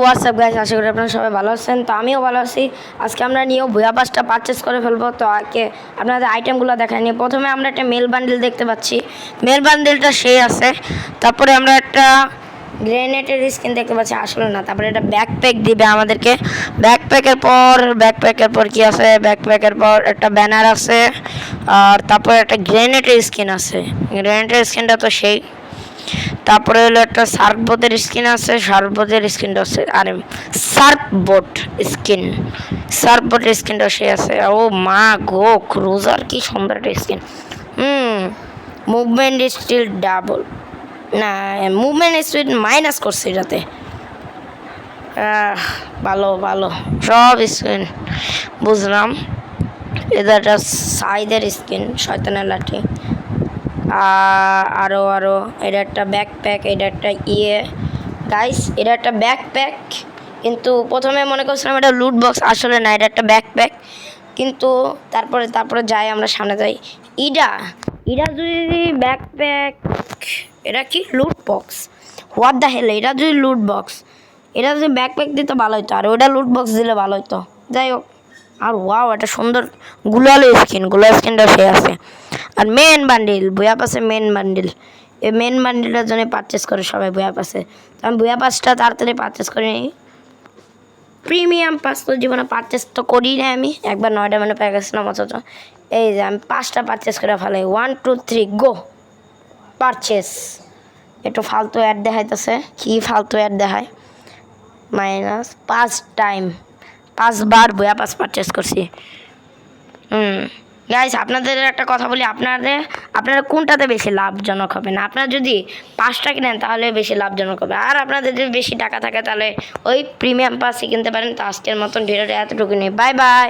WhatsApp guys আশা করি আপনারা সবাই ভালো আছেন। তো আমিও ভালো আছি। আজকে আমরা নিয়েও ভুয়া পাসটা পারচেস করে ফেলব। তো আগে আপনাদের আইটেমগুলো দেখায়নি প্রথমে আমরা একটা মেল বান্ডেল দেখতে পাচ্ছি। মেল বান্ডেলটা সেই আছে। তারপরে আমরা একটা গ্রেনেটের স্কিন দেখতে পাচ্ছি। আসলে না, তারপরে একটা ব্যাকপ্যাক দিবে আমাদেরকে। ব্যাকপ্যাকের পর ব্যাকপ্যাকের পর কি আছে? ব্যাকপ্যাকের পর একটা ব্যানার আছে। আর তারপরে একটা গ্রেনেটের স্কিন আছে। গ্রেনেটের স্কিনটা তো সেই। তারপরে হলো একটা সার্ফ বোটের স্কিন আছে, সার্ফ বোটের স্কিনটা আছে আর সার্ফ বোট স্কিন, সার্ফ বোটের স্কিনটা সে আছে। ও মা গো, ক্রুজার কি সুন্দর একটা স্কিন। হুম, মুভমেন্ট স্টিল ডাবল। না, মুভমেন্ট স্পিড মাইনাস করছে এটাতে। ভালো ভালো। সব স্কিন, বুঝলাম। এটা একটা সাইদের স্কিন, শয়তানের লাঠি। আ- আরও আরও, এটা একটা ব্যাকপ্যাক এটা একটা ইয়ে। গাইস এটা একটা ব্যাকপ্যাক কিন্তু প্রথমে মনে করছিলাম এটা লুট বক্স আসলে না, এটা একটা ব্যাকপ্যাক কিন্তু তারপরে তারপরে যাই, আমরা সামনে যাই। ইডা ইডা যদি ব্যাকপ্যাক এটা কি লুট বক্স হোয়াট দ্য হেল এটা যদি লুট বক্স এটা যদি ব্যাকপ্যাক দিতে ভালো হতো আর ওটা লুট বক্স দিলে ভালো হতো যাই হোক, আর ওয়াও একটা সুন্দর, গুলালো স্কিন গুলাল স্কিনটা সে আছে। আর মেন বান্ডিল বইয়া পাশে মেন বান্ডিল এই মেন বান্ডিলটার জন্য পারচেস করে সবাই বইয়া পাশে। তো আমি বইয়া পাসটা তাড়াতাড়ি পারচেস করে নিই। প্রিমিয়াম পাস তো জীবনে পারচেস তো করি না আমি। একবার নয়টা মানে পেয়ে গেছিলাম অথচ। এই যে আমি পাঁচটা পারচেস করে ফেলাই। One two three go purchase একটু ফালতু অ্যাড দেখাইতেছে। কি ফালতু অ্যাড দেখায়? মাইনাস পাঁচ টাইম পাঁচবার বইয়া পাস পারচেস করছি। হুম। গাইস আপনাদের একটা কথা বলি, আপনাদের, আপনারা কোনটাতে বেশি লাভজনক হবে না? আপনারা যদি পাঁচটা কিনেন, তাহলে বেশি লাভজনক হবে। আর আপনাদের যদি বেশি টাকা থাকে, তাহলে ওই প্রিমিয়াম পাসই কিনতে পারেন। তো আজকের মতন ভিডিওটা এতটুকু নেই। Bye bye